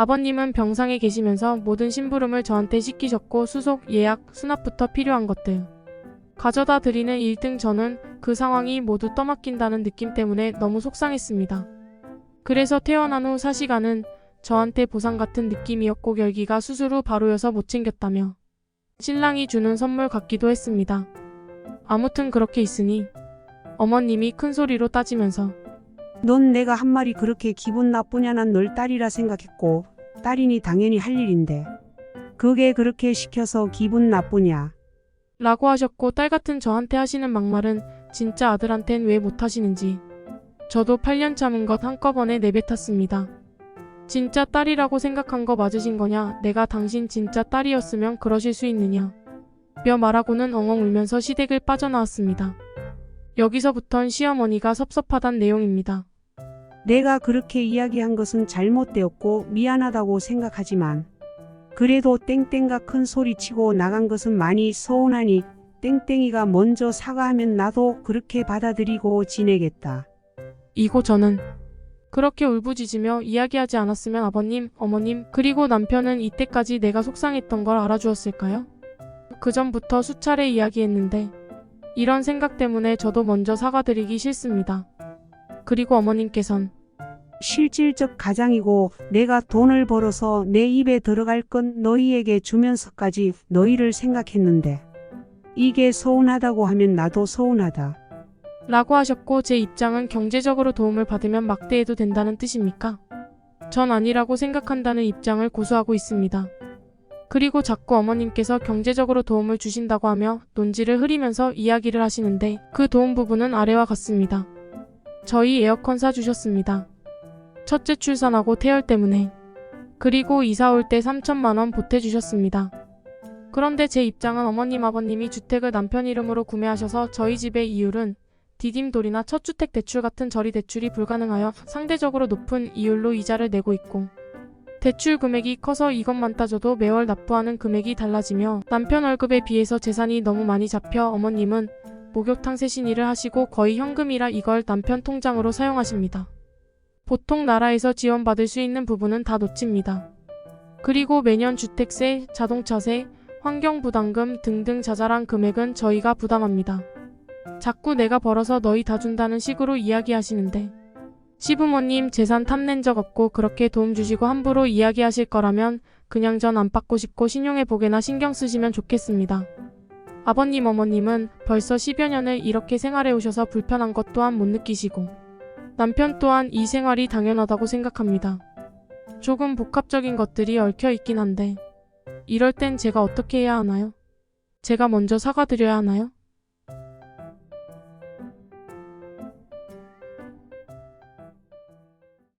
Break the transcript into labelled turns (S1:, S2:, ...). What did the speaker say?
S1: 아버님은 병상에 계시면서 모든 심부름을 저한테 시키셨고 수속, 예약, 수납부터 필요한 것들. 가져다 드리는 1등 저는 그 상황이 모두 떠맡긴다는 느낌 때문에 너무 속상했습니다. 그래서 태어난 후 사시가는 저한테 보상 같은 느낌이었고 결기가 수술 후 바로여서 못 챙겼다며 신랑이 주는 선물 같기도 했습니다. 아무튼 그렇게 있으니 어머님이 큰 소리로 따지면서
S2: 넌 내가 한 말이 그렇게 기분 나쁘냐 난 널 딸이라 생각했고 딸이니 당연히 할 일인데 그게 그렇게 시켜서 기분 나쁘냐
S1: 라고 하셨고 딸 같은 저한테 하시는 막말은 진짜 아들한텐 왜 못하시는지 저도 8년 참은 것 한꺼번에 내뱉었습니다. 진짜 딸이라고 생각한 거 맞으신 거냐 내가 당신 진짜 딸이었으면 그러실 수 있느냐 며 말하고는 엉엉 울면서 시댁을 빠져나왔습니다. 여기서부턴 시어머니가 섭섭하단 내용입니다.
S2: 내가 그렇게 이야기한 것은 잘못되었고 미안하다고 생각하지만 그래도 땡땡가 큰 소리치고 나간 것은 많이 서운하니 땡땡이가 먼저 사과하면 나도 그렇게 받아들이고 지내겠다.
S1: 이고 저는 그렇게 울부짖으며 이야기하지 않았으면 아버님, 어머님, 그리고 남편은 이때까지 내가 속상했던 걸 알아주었을까요? 그 전부터 수차례 이야기했는데 이런 생각 때문에 저도 먼저 사과드리기 싫습니다. 그리고 어머님께선
S2: 실질적 가장이고 내가 돈을 벌어서 내 입에 들어갈 건 너희에게 주면서까지 너희를 생각했는데 이게 서운하다고 하면 나도 서운하다.
S1: 라고 하셨고 제 입장은 경제적으로 도움을 받으면 막대해도 된다는 뜻입니까? 전 아니라고 생각한다는 입장을 고수하고 있습니다. 그리고 자꾸 어머님께서 경제적으로 도움을 주신다고 하며 논지를 흐리면서 이야기를 하시는데 그 도움 부분은 아래와 같습니다. 저희 에어컨 사주셨습니다. 첫째 출산하고 태열 때문에. 그리고 이사 올 때 3천만 원 보태주셨습니다. 그런데 제 입장은 어머님 아버님이 주택을 남편 이름으로 구매하셔서 저희 집의 이율은 디딤돌이나 첫주택 대출 같은 저리 대출이 불가능하여 상대적으로 높은 이율로 이자를 내고 있고 대출 금액이 커서 이것만 따져도 매월 납부하는 금액이 달라지며 남편 월급에 비해서 재산이 너무 많이 잡혀 어머님은 목욕탕 세신 일을 하시고 거의 현금이라 이걸 남편 통장으로 사용하십니다. 보통 나라에서 지원받을 수 있는 부분은 다 놓칩니다. 그리고 매년 주택세, 자동차세, 환경부담금 등등 자잘한 금액은 저희가 부담합니다. 자꾸 내가 벌어서 너희 다 준다는 식으로 이야기하시는데 시부모님 재산 탐낸 적 없고 그렇게 도움 주시고 함부로 이야기하실 거라면 그냥 전 안 받고 싶고 신용회복에나 신경 쓰시면 좋겠습니다. 아버님 어머님은 벌써 10여 년을 이렇게 생활해 오셔서 불편한 것 또한 못 느끼시고 남편 또한 이 생활이 당연하다고 생각합니다. 조금 복합적인 것들이 얽혀 있긴 한데 이럴 땐 제가 어떻게 해야 하나요? 제가 먼저 사과드려야 하나요?